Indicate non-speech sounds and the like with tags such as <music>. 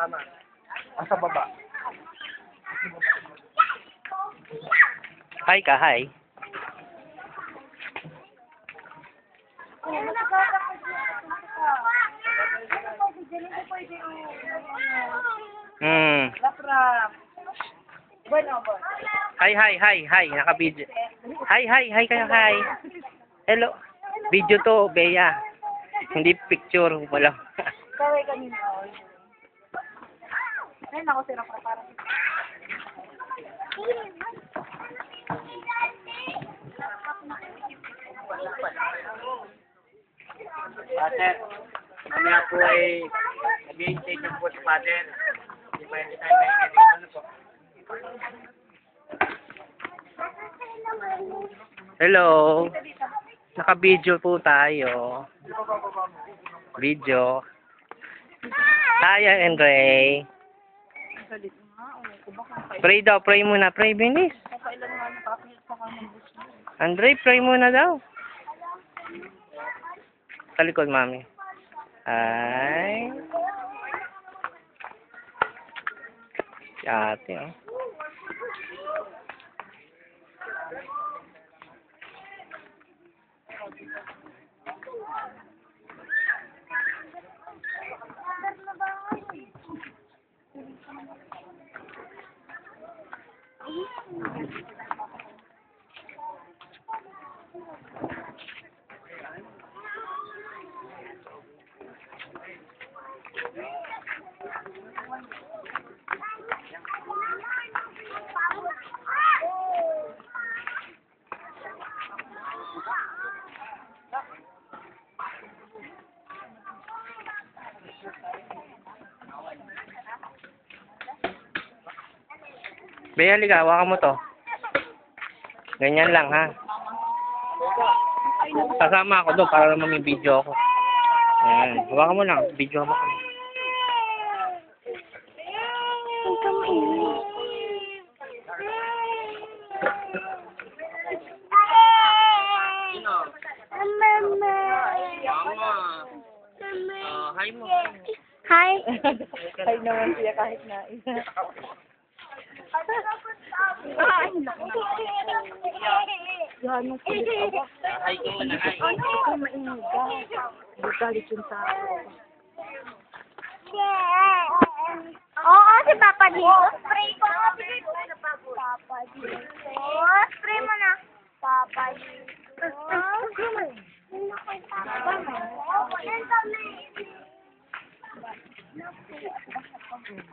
Tama. Asa baba. Hi ka, hi. Hmm. Bueno. Hi, hi, hi, hi. Naka-video. Hi, hi, hi kayo, hi. Hello. Video to, Bea. Hindi picture. Wala. Kaway kanina. Ay, nako, sira ko parang. Pater, kami po ay nag-i-intake ng po sa pater. Hindi pa hindi tayo may Ano po? Hello. Naka-video po tayo. Video. Hi, and Nga, o. Pray daw, pray muna. Pray, bilis. Kapailan nga nakakahit pa ka ng bus mo. Andre, pray muna daw. Sa likod, mami. Ay. Si ate, oh. Bea, liga, hawakan mo to. Ganyan lang, ha? Kasama ako doon para naman may video ako. Ayan, hawakan mo lang. Video mo kami. Hi mo. Hi. Ay naman siya kahit na isa. <laughs> Ay, naku. Yan mo siya. Hi ka muna, hi. Ikaw mainig ka. Hindi galit yung tao. Oo, si Papa dito. Spray ko dito. Papa dito. Spray mo na. Papa dito. Papa kami.